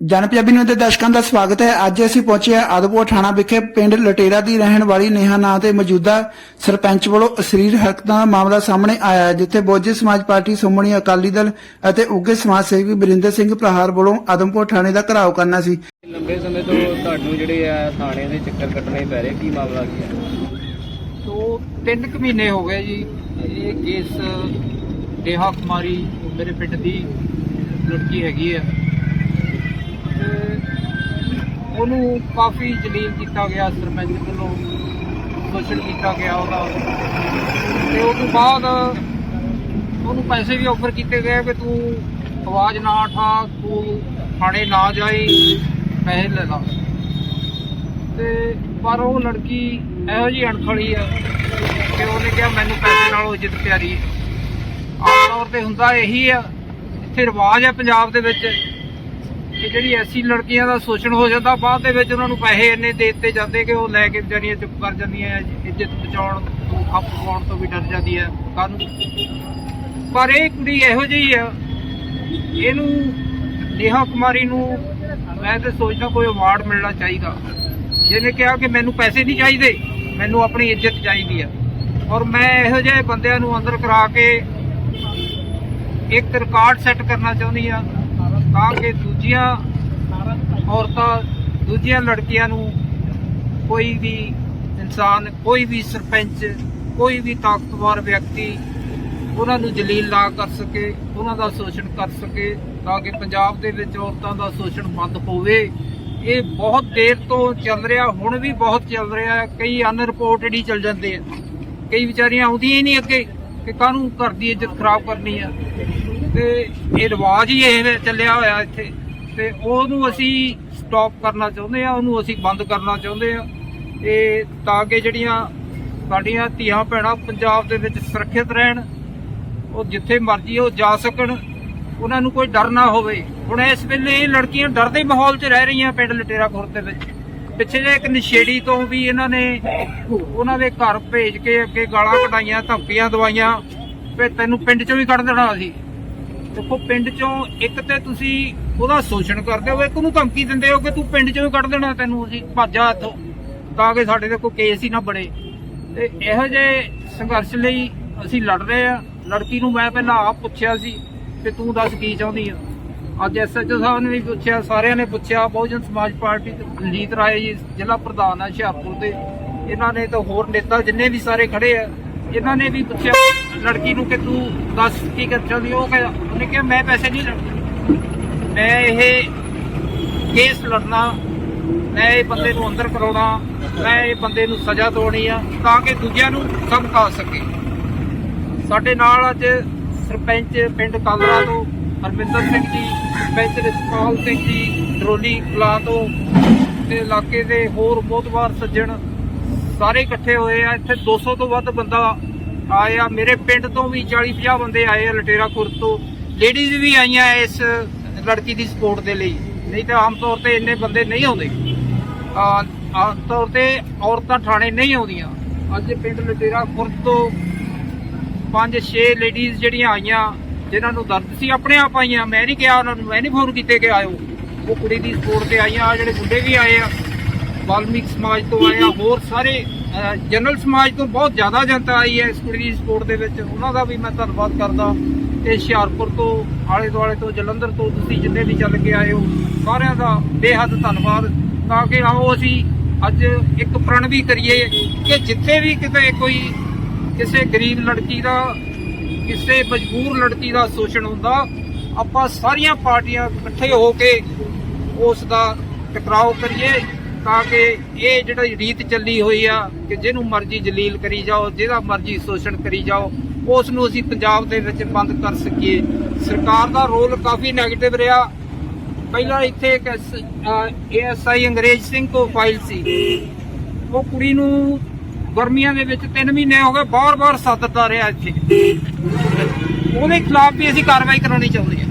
ਜਨ ਪੰਜਾਬੀ ਨਿਊਜ਼ ਦੇ ਦਰਸ਼ਕਾਂ ਦਾ ਸਵਾਗਤ ਹੈ। ਅੱਜ ਅਸੀਂ ਪਹੁੰਚੇ ਹਾਂ ਆਦਪੁਰ ਥਾਣਾ ਵਿਖੇ। ਪਿੰਡ ਲਟੇਰਾ ਦੀ ਰਹਿਣ ਵਾਲੀ ਨੇਹਾ ਨਾਂ ਤੇ ਮੌਜੂਦਾ ਸਰਪੰਚ ਵੱਲੋਂ ਅਸਰੀਰ ਹਰਕਤਾਂ ਦਾ ਮਾਮਲਾ ਸਾਹਮਣੇ ਆਇਆ ਹੈ ਜਿੱਥੇ ਬੋਝੇ ਸਮਾਜ ਪਾਰਟੀ ਸ਼੍ਰੋਮਣੀ ਅਕਾਲੀ ਦਲ ਅਤੇ ਉੱਘੇ ਸਮਾਜ ਸੇਵੀ ਬਰਿੰਦਰ ਸਿੰਘ ਪ੍ਰਹਾਰ ਵੱਲੋਂ ਆਦਮਪੁਰ ਥਾਣੇ ਦਾ ਘਰਾਓ ਕਰਨਾ ਸੀ। ਲੰਬੇ ਸਮੇਂ ਤੋਂ ਤੁਹਾਨੂੰ ਜਿਹੜੇ ਆ ਥਾਣੇ ਦੇ ਚੱਕਰ ਕੱਟਣੇ ਪੈ ਰਹੇ ਕੀ ਮਾਮਲਾ ਕੀ ਹੈ? ਤੋਂ ਤਿੰਨ ਕੁ ਮਹੀਨੇ ਹੋ ਗਏ ਜੀ ਇਹ ਕੇਸ ਦੇਹਾ ਕੁਮਾਰੀ ਮੇਰੇ ਪਿੰਡ ਦੀ ਲੜਕੀ ਹੈਗੀ ਤੇ ਉਹਨੂੰ ਕਾਫੀ ਜਲੀਲ ਕੀਤਾ ਗਿਆ, ਸਰਪੰਚ ਵੱਲੋਂ ਸ਼ੋਸ਼ਣ ਕੀਤਾ ਗਿਆ ਉਹਦਾ। ਤੇ ਉਸ ਤੋਂ ਬਾਅਦ ਉਹਨੂੰ ਪੈਸੇ ਵੀ ਆਫਰ ਕੀਤੇ ਗਏ ਕਿ ਤੂੰ ਆਵਾਜ਼ ਨਾ ਉਠਾ, ਤੂੰ ਥਾਣੇ ਨਾ ਜਾਈ, ਪੈਸੇ ਲੈ ਲਾ। ਤੇ ਪਰ ਉਹ ਲੜਕੀ ਇਹੋ ਜੀ ਅਣਖੜੀ ਆ ਕਿ ਉਹਨੇ ਕਿਹਾ ਮੈਨੂੰ ਪੈਸੇ ਨਾਲੋਂ ਇੱਜ਼ਤ ਪਿਆਰੀ ਆਮ ਤੌਰ ਤੇ ਹੁੰਦਾ ਇਹੀ ਆ, ਇੱਥੇ ਰਿਵਾਜ ਹੈ ਪੰਜਾਬ ਦੇ ਵਿੱਚ। ਕਿ ਜਿਹੜੀ ਐਸੀ ਲੜਕੀਆਂ ਦਾ ਸ਼ੋਸ਼ਣ ਹੋ ਜਾਂਦਾ, ਬਾਅਦ ਦੇ ਵਿੱਚ ਉਹਨਾਂ ਨੂੰ ਪੈਸੇ ਇੰਨੇ ਦੇ ਦਿੱਤੇ ਜਾਂਦੇ ਕਿ ਉਹ ਲੈ ਕੇ ਵਿਚਾਰੀਆਂ ਚੁੱਪ ਕਰ ਜਾਂਦੀਆਂ, ਇੱਜ਼ਤ ਬਚਾਉਣ ਤੋਂ, ਖੱਪ ਪਾਉਣ ਤੋਂ ਵੀ ਡਰ ਜਾਂਦੀ ਹੈ ਕਾਨੂੰ ਪਰ ਇਹ ਕੁੜੀ ਇਹੋ ਜਿਹੀ ਆ, ਇਹਨੂੰ ਨੇਹਾ ਕੁਮਾਰੀ ਨੂੰ ਮੈਂ ਤੇ ਸੋਚਦਾ ਕੋਈ ਅਵਾਰਡ ਮਿਲਣਾ ਚਾਹੀਦਾ। ਜਿਹਨੇ ਕਿਹਾ ਕਿ ਮੈਨੂੰ ਪੈਸੇ ਨਹੀਂ ਚਾਹੀਦੇ, ਮੈਨੂੰ ਆਪਣੀ ਇੱਜ਼ਤ ਚਾਹੀਦੀ ਆ। ਔਰ ਮੈਂ ਇਹੋ ਜਿਹੇ ਬੰਦਿਆਂ ਨੂੰ ਅੰਦਰ ਕਰਾ ਕੇ ਇੱਕ ਰਿਕਾਰਡ ਸੈੱਟ ਕਰਨਾ ਚਾਹੁੰਦੀ ਆ। ਤਾਂ ਕਿ ਦੂਜੀਆਂ ਔਰਤਾਂ ਦੂਜੀਆਂ ਲੜਕੀਆਂ ਨੂੰ ਕੋਈ ਵੀ ਇਨਸਾਨ, ਕੋਈ ਵੀ ਸਰਪੰਚ, ਕੋਈ ਵੀ ਤਾਕਤਵਰ ਵਿਅਕਤੀ ਉਹਨਾਂ ਨੂੰ ਜਲੀਲ ਨਾ ਕਰ ਸਕੇ, ਉਹਨਾਂ ਦਾ ਸ਼ੋਸ਼ਣ ਕਰ ਸਕੇ, ਤਾਂ ਕਿ ਪੰਜਾਬ ਦੇ ਵਿੱਚ ਔਰਤਾਂ ਦਾ ਸ਼ੋਸ਼ਣ ਬੰਦ ਹੋਵੇ। ਇਹ ਬਹੁਤ ਦੇਰ ਤੋਂ ਚੱਲ ਰਿਹਾ, ਹੁਣ ਵੀ ਬਹੁਤ ਚੱਲ ਰਿਹਾ ਕਈ ਅਨਰਿਪੋਰਟਡ ਹੀ ਚੱਲ ਜਾਂਦੇ ਆ। ਕਈ ਵਿਚਾਰੀਆਂ ਆਉਂਦੀਆਂ ਹੀ ਨਹੀਂ ਅੱਗੇ ਕਿ ਕਾਹਨੂੰ ਘਰ ਦੀ ਇੱਜ਼ਤ ਖਰਾਬ ਕਰਨੀ ਆ। ਤੇ ਇਹ ਰਿਵਾਜ ਹੀ ਇਹ ਚੱਲਿਆ ਹੋਇਆ ਇੱਥੇ। ਤੇ ਉਹਨੂੰ ਅਸੀਂ ਸਟਾਪ ਕਰਨਾ ਚਾਹੁੰਦੇ ਆ, ਉਹਨੂੰ ਅਸੀਂ ਬੰਦ ਕਰਨਾ ਚਾਹੁੰਦੇ ਆ। ਤੇ ਤਾਂ ਕਿ ਜਿਹੜੀਆਂ ਸਾਡੀਆਂ ਧੀਆਂ ਭੈਣਾਂ ਪੰਜਾਬ ਦੇ ਵਿੱਚ ਸੁਰੱਖਿਅਤ ਰਹਿਣ, ਉਹ ਜਿੱਥੇ ਮਰਜ਼ੀ ਉਹ ਜਾ ਸਕਣ, ਉਹਨਾਂ ਨੂੰ ਕੋਈ ਡਰ ਨਾ ਹੋਵੇ। ਹੁਣ ਇਸ ਵੇਲੇ ਇਹ ਲੜਕੀਆਂ ਡਰਦੇ ਮਾਹੌਲ 'ਚ ਰਹਿ ਰਹੀਆਂ ਪਿੰਡ ਲਟੇਰਾ ਖੁਰ ਦੇ ਵਿੱਚ। ਪਿੱਛੇ ਜੇ ਇੱਕ ਨਸ਼ੇੜੀ ਤੋਂ ਵੀ ਇਹਨਾਂ ਨੇ ਉਹਨਾਂ ਦੇ ਘਰ ਭੇਜ ਕੇ ਅੱਗੇ ਗਾਲਾਂ ਕਢਾਈਆਂ, ਧਮਕੀਆਂ ਦਵਾਈਆਂ ਵੀ ਤੈਨੂੰ ਪਿੰਡ 'ਚੋਂ ਵੀ ਕੱਢ ਦੇਣਾ ਅਸੀਂ। ਦੇਖੋ, ਪਿੰਡ 'ਚੋਂ ਇੱਕ ਤੇ ਤੁਸੀਂ ਉਹਦਾ ਸ਼ੋਸ਼ਣ ਕਰਦੇ ਹੋ, ਇੱਕ ਨੂੰ ਧਮਕੀ ਦਿੰਦੇ ਹੋ ਕਿ ਤੂੰ ਪਿੰਡ 'ਚੋਂ ਹੀ ਕੱਢ ਦੇਣਾ ਤੈਨੂੰ, ਅਸੀਂ ਭੱਜਾ ਇੱਥੋਂ। ਤਾਂ ਕਿ ਸਾਡੇ ਤੇ ਕੋਈ ਕੇਸ ਹੀ ਨਾ ਬਣੇ। ਤੇ ਇਹੋ ਜਿਹੇ ਸੰਘਰਸ਼ ਲਈ ਅਸੀਂ ਲੜ ਰਹੇ ਆ ਲੜਕੀ ਨੂੰ ਮੈਂ ਪਹਿਲਾਂ ਆਪ ਪੁੱਛਿਆ ਸੀ ਕਿ ਤੂੰ ਦੱਸ ਕੀ ਚਾਹੁੰਦੀ ਆ? ਅੱਜ ਐਸਐਚਓ ਸਾਹਿਬ ਨੇ ਵੀ ਪੁੱਛਿਆ, ਸਾਰਿਆਂ ਨੇ ਪੁੱਛਿਆ, ਬਹੁਜਨ ਸਮਾਜ ਪਾਰਟੀ ਦੇ ਰਣਜੀਤ ਰਾਏ ਜੀ, ਜ਼ਿਲ੍ਹਾ ਪ੍ਰਧਾਨ ਆ ਹੁਸ਼ਿਆਰਪੁਰ ਦੇ। ਇਹਨਾਂ ਨੇ ਤਾਂ ਹੋਰ ਨੇਤਾ ਜਿੰਨੇ ਵੀ ਸਾਰੇ ਖੜੇ ਆ ਇਹਨਾਂ ਨੇ ਵੀ ਪੁੱਛਿਆ, ਲੜਕੀ ਨੂੰ ਕਿ ਤੂੰ ਦੱਸ ਕੀ ਕਰ ਚਾਹੁੰਦੀ ਆ? ਉਹ ਕਹਿੰਦਾ, ਉਹਨੇ ਕਿਹਾ, ਮੈਂ ਪੈਸੇ ਨਹੀਂ ਲੈਣੇ ਮੈਂ ਇਹ ਕੇਸ ਲੜਨਾ, ਮੈਂ ਇਹ ਬੰਦੇ ਨੂੰ ਅੰਦਰ ਕਰਾਉਣਾ, ਮੈਂ ਇਹ ਬੰਦੇ ਨੂੰ ਸਜ਼ਾ ਦਿਵਾਉਣੀ ਆ, ਤਾਂ ਕਿ ਦੂਜਿਆਂ ਨੂੰ ਸਬਕ ਸਕੇ ਸਾਡੇ ਨਾਲ ਅੱਜ ਸਰਪੰਚ ਪਿੰਡ ਕਾਲਰਾ ਤੋਂ, ਹਰਮਿੰਦਰ ਸਿੰਘ ਜੀ, ਸਰਪੰਚ ਰਿਸ਼ਪਾਲ ਸਿੰਘ ਜੀ, ਡਰੋਲੀ ਕਲਾ ਤੋਂ, ਤੇ ਇਲਾਕੇ ਦੇ ਹੋਰ ਬਹੁਤ ਵਾਰ ਸੱਜਣ ਸਾਰੇ ਇਕੱਠੇ ਹੋਏ ਆ। ਇੱਥੇ 200 ਤੋਂ ਵੱਧ ਬੰਦਾ ਆਇਆ ਮੇਰੇ ਪਿੰਡ ਤੋਂ ਵੀ 40 50 ਬੰਦੇ ਆਏ ਆ ਲਟੇਰਾ ਖੁਰਦ ਤੋਂ। ਲੇਡੀਜ਼ ਵੀ ਆਈਆਂ ਇਸ ਲੜਕੀ ਦੀ ਸਪੋਰਟ ਦੇ ਲਈ। ਨਹੀਂ ਤਾਂ ਆਮ ਤੌਰ ਤੇ ਇੰਨੇ ਬੰਦੇ ਨਹੀਂ ਆਉਂਦੇ। ਆਮ ਤੌਰ ਤੇ ਔਰਤਾਂ ਥਾਣੇ ਨਹੀਂ ਆਉਂਦੀਆਂ। ਅੱਜ ਪਿੰਡ ਲਟੇਰਾ ਖੁਰਦ ਤੋਂ ਪੰਜ ਛੇ ਲੇਡੀਜ਼ ਜਿਹੜੀਆਂ ਆਈਆਂ, ਜਿਨ੍ਹਾਂ ਨੂੰ ਦਰਦ ਸੀ, ਆਪਣੇ ਆਪ ਆਈਆਂ। ਮੈਂ ਨਹੀਂ ਕਿਹਾ ਉਹਨਾਂ ਨੂੰ, ਮੈਂ ਨਹੀਂ ਫੋਨ ਕੀਤੇ ਕਿ ਆਇਓ। ਉਹ ਕੁੜੀ ਦੀ ਸਪੋਰਟ ਤੇ ਆਈਆਂ। ਆ ਜਿਹੜੇ ਮੁੰਡੇ ਵੀ ਆਏ ਆ। ਵਾਲਮੀਕ ਸਮਾਜ ਤੋਂ ਆਏ ਆ ਹੋਰ ਸਾਰੇ ਜਨਰਲ ਸਮਾਜ ਤੋਂ ਬਹੁਤ ਜ਼ਿਆਦਾ ਜਨਤਾ ਆਈ ਹੈ ਇਸ ਕੁੜੀ ਦੀ ਸਪੋਰਟ ਦੇ ਵਿੱਚ। ਉਹਨਾਂ ਦਾ ਵੀ ਮੈਂ ਧੰਨਵਾਦ ਕਰਦਾ। ਤੇ ਹੁਸ਼ਿਆਰਪੁਰ ਤੋਂ ਆਲੇ ਦੁਆਲੇ ਤੋਂ ਜਲੰਧਰ ਤੋਂ ਤੁਸੀਂ ਜਿੰਨੇ ਵੀ ਚੱਲ ਕੇ ਆਏ ਹੋ ਸਾਰਿਆਂ ਦਾ ਬੇਹੱਦ ਧੰਨਵਾਦ। ਤਾਂ ਕਿ ਆਓ ਅਸੀਂ ਅੱਜ ਇੱਕ ਪ੍ਰਣ ਵੀ ਕਰੀਏ ਕਿ ਜਿੱਥੇ ਵੀ ਕਿਤੇ ਕੋਈ ਕਿਸੇ ਗਰੀਬ ਲੜਕੀ ਦਾ ਕਿਸੇ ਮਜਬੂਰ ਲੜਕੀ ਦਾ ਸ਼ੋਸ਼ਣ ਹੁੰਦਾ ਆਪਾਂ ਸਾਰੀਆਂ ਪਾਰਟੀਆਂ ਇਕੱਠੇ ਹੋ ਕੇ ਉਸ ਦਾ ਟਕਰਾਓ ਕਰੀਏ। ਤਾਂ ਕਿ ਇਹ ਜਿਹੜਾ ਰੀਤ ਚੱਲੀ ਹੋਈ ਆ ਕਿ ਜਿਹਨੂੰ ਮਰਜ਼ੀ ਜਲੀਲ ਕਰੀ ਜਾਓ, ਜਿਹਦਾ ਮਰਜ਼ੀ ਸ਼ੋਸ਼ਣ ਕਰੀ ਜਾਓ, ਉਸ ਨੂੰ ਅਸੀਂ ਪੰਜਾਬ ਦੇ ਵਿੱਚ ਬੰਦ ਕਰ ਸਕੀਏ। ਸਰਕਾਰ ਦਾ ਰੋਲ ਕਾਫੀ ਨੈਗੇਟਿਵ ਰਿਹਾ। ਪਹਿਲਾਂ ਇੱਥੇ ਇੱਕ ਏਐਸਆਈ ਅੰਗਰੇਜ਼ ਸਿੰਘ ਕੋ ਫਾਈਲ ਸੀ। ਉਹ ਕੁੜੀ ਨੂੰ ਗਰਮੀਆਂ ਦੇ ਵਿੱਚ 3 ਮਹੀਨੇ ਹੋ ਗਏ ਬਾਰ-ਬਾਰ ਸੱਦਦਾ ਰਿਹਾ ਇੱਥੇ। ਉਹਦੇ ਖਿਲਾਫ ਵੀ ਅਸੀਂ ਕਾਰਵਾਈ ਕਰਾਉਣੀ ਚਾਹੁੰਦੇ ਹਾਂ।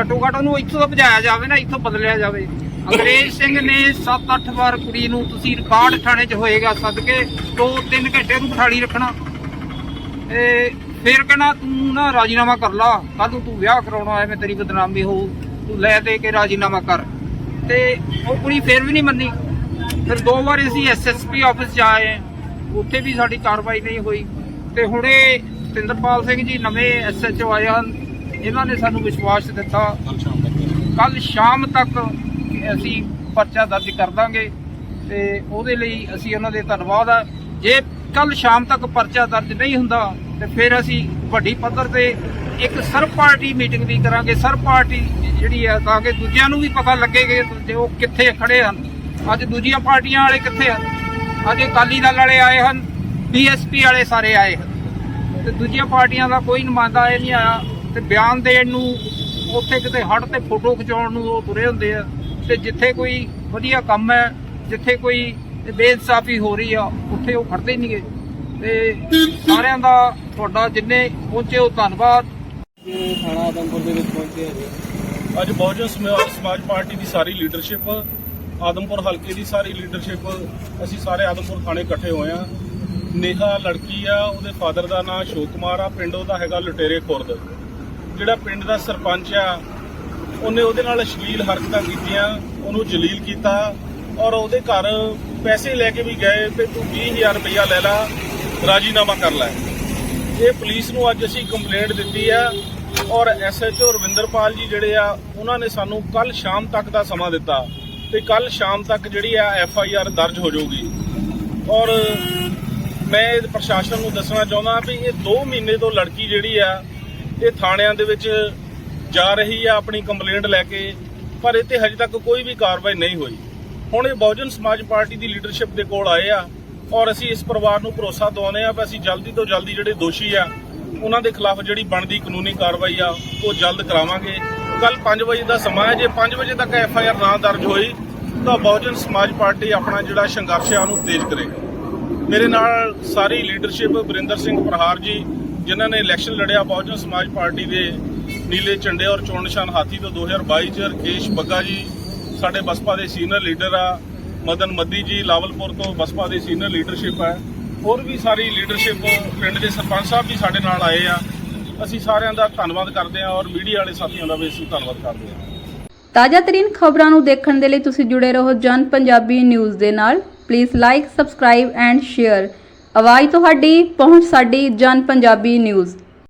ਘੱਟੋ ਘੱਟ ਉਹਨੂੰ ਇੱਥੋਂ ਤਾਂ ਭਜਾਇਆ ਜਾਵੇ ਨਾ, ਇੱਥੋਂ ਬਦਲਿਆ ਜਾਵੇ। ਅੰਗਰੇਜ਼ ਸਿੰਘ ਨੇ 7-8 ਵਾਰ ਕੁੜੀ ਨੂੰ ਤੁਸੀਂ ਰਿਕਾਰਡ ਥਾਣੇ 'ਚ ਹੋਏਗਾ ਸੱਦ ਕੇ 2-3 ਘੰਟੇ ਉਹਨੂੰ ਬਿਠਾਲੀ ਰੱਖਣਾ। ਤੇ ਫਿਰ ਕਹਿਣਾ ਤੂੰ ਨਾ ਰਾਜੀਨਾਮਾ ਕਰ ਲਾ। ਕੱਲ ਨੂੰ ਤੂੰ ਵਿਆਹ ਕਰਾਉਣਾ ਐਵੇਂ ਤੇਰੀ ਬਦਨਾਮੀ ਹੋਊ। ਤੂੰ ਲੈ ਦੇ ਕੇ ਰਾਜੀਨਾਮਾ ਕਰ। ਤੇ ਉਹ ਕੁੜੀ ਫੇਰ ਵੀ ਨਹੀਂ ਮੰਨੀ। ਫਿਰ ਦੋ ਵਾਰ ਅਸੀਂ ਐਸਐਸਪੀ ਆਫਿਸ ਜਾਏ ਉੱਥੇ ਵੀ ਸਾਡੀ ਕਾਰਵਾਈ ਨਹੀਂ ਹੋਈ। ਤੇ ਹੁਣੇ ਸਤਿੰਦਰਪਾਲ ਸਿੰਘ ਜੀ ਨਵੇਂ ਐਸਐਚਓ ਆਏ ਹਨ। ਇਹਨਾਂ ਨੇ ਸਾਨੂੰ ਵਿਸ਼ਵਾਸ ਦਿੱਤਾ। ਕੱਲ ਸ਼ਾਮ ਤੱਕ ਅਸੀਂ ਪਰਚਾ ਦਰਜ ਕਰ ਦਾਂਗੇ ਤੇ ਉਹਦੇ ਲਈ ਅਸੀਂ ਉਹਨਾਂ ਦੇ ਧੰਨਵਾਦ ਆ। ਜੇ ਕੱਲ ਸ਼ਾਮ ਤੱਕ ਪਰਚਾ ਦਰਜ ਨਹੀਂ ਹੁੰਦਾ, ਤੇ ਫਿਰ ਅਸੀਂ ਵੱਡੀ ਪੱਧਰ ਤੇ ਇੱਕ ਸਰਬ ਪਾਰਟੀ ਮੀਟਿੰਗ ਵੀ ਕਰਾਂਗੇ। ਸਰਬ ਪਾਰਟੀ ਜਿਹੜੀ ਹੈ ਤਾਂ ਕਿ ਦੂਜਿਆਂ ਨੂੰ ਵੀ ਪਤਾ ਲੱਗੇ ਕਿ ਉਹ ਕਿੱਥੇ ਖੜੇ ਹਨ। ਅੱਜ ਦੂਜੀਆਂ ਪਾਰਟੀਆਂ ਵਾਲੇ ਕਿੱਥੇ ਹਨ? ਅੱਜ ਅਕਾਲੀ ਦਲ ਵਾਲੇ ਆਏ ਹਨ ਬੀਐਸਪੀ ਵਾਲੇ ਸਾਰੇ ਆਏ ਹਨ। ਤੇ ਦੂਜੀਆਂ ਪਾਰਟੀਆਂ ਦਾ ਕੋਈ ਨੁਮਾਇੰਦਾ ਇਹ ਨਹੀਂ ਆਇਆ ਤੇ ਬਿਆਨ ਦੇਣ ਨੂੰ, ਉੱਥੇ ਕਿਤੇ ਹੜ ਤੇ ਫੋਟੋ ਖਿਚਾਉਣ ਨੂੰ ਉਹ ਤੁਰੇ ਹੁੰਦੇ ਆ। ਤੇ ਜਿੱਥੇ ਕੋਈ ਵਧੀਆ ਕੰਮ ਹੈ, ਜਿੱਥੇ ਕੋਈ ਬੇਇਨਸਾਫੀ ਹੋ ਰਹੀ ਆ, ਉੱਥੇ ਉਹ ਖੜਦੇ ਨਹੀਂਗੇ ਤੇ ਸਾਰਿਆਂ ਦਾ ਤੁਹਾਡਾ ਜਿੰਨੇ ਪਹੁੰਚੇ ਉਹ ਧੰਨਵਾਦ। ਥਾਣਾ ਆਦਮਪੁਰ ਦੇ ਵਿੱਚ ਪਹੁੰਚੇ ਆ ਅੱਜ ਬਹੁਜਨ ਸਮਾਜ ਪਾਰਟੀ ਦੀ ਸਾਰੀ ਲੀਡਰਸ਼ਿਪ ਆਦਮਪੁਰ ਹਲਕੇ ਦੀ ਸਾਰੀ ਲੀਡਰਸ਼ਿਪ ਅਸੀਂ ਸਾਰੇ ਆਦਮਪੁਰ ਥਾਣੇ ਇਕੱਠੇ ਹੋਏ ਆ ਨੇਹਾ ਲੜਕੀ ਆ, ਉਹਦੇ ਫਾਦਰ ਦਾ ਨਾਮ ਅਸ਼ੋਕ ਕੁਮਾਰ ਆ, ਪਿੰਡ ਉਹਦਾ ਹੈਗਾ ਲੁਟੇਰੇ ਖੁਰਦ। ਜਿਹੜਾ ਪਿੰਡ ਦਾ ਸਰਪੰਚ ਆ ਉਹਨੇ ਉਹਦੇ ਨਾਲ ਅਸ਼ਲੀਲ ਹਰਕਤਾਂ ਕੀਤੀਆਂ, ਉਹਨੂੰ ਜਲੀਲ ਕੀਤਾ ਔਰ ਉਹਦੇ ਘਰ ਪੈਸੇ ਲੈ ਕੇ ਵੀ ਗਏ ਤੇ ਤੂੰ 20000 ਰੁਪਇਆ ਲੈ ਲੈ, ਰਾਜੀਨਾਮਾ ਕਰ ਲੈ। ਇਹ ਪੁਲਿਸ ਨੂੰ ਅੱਜ ਅਸੀਂ ਕੰਪਲੇਂਟ ਦਿੱਤੀ ਆ ਔਰ ਐਸਐਚਓ ਰਵਿੰਦਰਪਾਲ ਜੀ ਜਿਹੜੇ ਆ, ਉਹਨਾਂ ਨੇ ਸਾਨੂੰ ਕੱਲ ਸ਼ਾਮ ਤੱਕ ਦਾ ਸਮਾਂ ਦਿੱਤਾ ਤੇ ਕੱਲ ਸ਼ਾਮ ਤੱਕ ਜਿਹੜੀ ਆ ਐਫ ਆਈ ਆਰ ਦਰਜ ਹੋ ਜਾਊਗੀ। ਔਰ ਮੈਂ ਪ੍ਰਸ਼ਾਸਨ ਨੂੰ ਦੱਸਣਾ ਚਾਹੁੰਦਾ ਵੀ ਇਹ 2 ਮਹੀਨੇ ਤੋਂ ਲੜਕੀ ਜਿਹੜੀ ਆ, ਇਹ ਥਾਣਿਆਂ ਦੇ ਵਿੱਚ ਜਾ ਰਹੀ ਆ ਆਪਣੀ ਕੰਪਲੇਂਟ ਲੈ ਕੇ, ਪਰ ਇਹ ਤੇ ਹਜੇ ਤੱਕ ਕੋਈ ਵੀ ਕਾਰਵਾਈ ਨਹੀਂ ਹੋਈ। ਹੁਣ ਇਹ ਬਹੁਜਨ ਸਮਾਜ ਪਾਰਟੀ ਦੀ ਲੀਡਰਸ਼ਿਪ ਦੇ ਕੋਲ ਆਏ ਆ ਔਰ ਅਸੀਂ ਇਸ ਪਰਿਵਾਰ ਨੂੰ ਭਰੋਸਾ ਦਿਵਾਉਂਦੇ ਆ ਕਿ ਅਸੀਂ ਜਲਦੀ ਤੋਂ ਜਲਦੀ ਜਿਹੜੇ ਦੋਸ਼ੀ ਆ, ਉਹਨਾਂ ਦੇ ਖਿਲਾਫ ਜਿਹੜੀ ਬਣਦੀ ਕਾਨੂੰਨੀ ਕਾਰਵਾਈ ਆ, ਉਹ ਜਲਦ ਕਰਾਵਾਂਗੇ। ਕੱਲ 5 ਵਜੇ ਦਾ ਸਮਾਂ ਹੈ, ਜੇ 5 ਵਜੇ ਤੱਕ ਐਫ ਆਈ ਆਰ ਨਾ ਦਰਜ ਹੋਈ, ਤਾਂ ਬਹੁਜਨ ਸਮਾਜ ਪਾਰਟੀ ਆਪਣਾ ਜਿਹੜਾ ਸੰਘਰਸ਼ ਆ, ਉਹਨੂੰ ਤੇਜ਼ ਕਰੇਗੀ। ਮੇਰੇ ਨਾਲ ਸਾਰੀ ਲੀਡਰਸ਼ਿਪ ਬਰਿੰਦਰ ਸਿੰਘ ਪ੍ਰਹਾਰ ਜੀ, ਜਿਨ੍ਹਾਂ ਨੇ ਇਲੈਕਸ਼ਨ ਲੜਿਆ, ਬਹੁਜਨ ਸਮਾਜ ਪਾਰਟੀ ਦੇ ਨੀਲੇ ਝੰਡੇ ਔਰ ਚੋਣ ਨਿਸ਼ਾਨ ਹਾਥੀ ਤੋਂ 2022 ਚ ਰਕੇਸ਼ ਬੱਗਾ ਜੀ, ਸਾਡੇ ਬਸਪਾ ਦੇ ਸੀਨੀਅਰ ਲੀਡਰ ਆ। ਮਦਨ ਮੱਦੀ ਜੀ ਲਾਵਲਪੁਰ ਤੋਂ ਬਸਪਾ ਦੇ ਸੀਨੀਅਰ ਲੀਡਰਸ਼ਿਪ ਹੈ। ਹੋਰ ਵੀ ਸਾਰੀ ਲੀਡਰਸ਼ਿਪ ਪਿੰਡ ਦੇ ਸਰਪੰਚ ਸਾਹਿਬ ਵੀ ਸਾਡੇ ਨਾਲ ਆਏ ਆ। ਅਸੀਂ ਸਾਰਿਆਂ ਦਾ ਧੰਨਵਾਦ ਕਰਦੇ ਹਾਂ ਔਰ ਮੀਡੀਆ ਵਾਲੇ ਸਾਥੀਆਂ ਦਾ ਵੀ ਅਸੀਂ ਧੰਨਵਾਦ ਕਰਦੇ ਹਾਂ। ਤਾਜ਼ਾ ਤਰੀਨ ਖਬਰਾਂ ਨੂੰ ਦੇਖਣ ਦੇ ਲਈ ਤੁਸੀਂ ਜੁੜੇ ਰਹੋ ਜਨ ਪੰਜਾਬੀ ਨਿਊਜ਼ ਦੇ ਨਾਲ। Please like subscribe and share ਆਵਾਜ਼ ਤੁਹਾਡੀ, ਪਹੁੰਚ ਸਾਡੀ ਜਨ ਪੰਜਾਬੀ ਨਿਊਜ਼।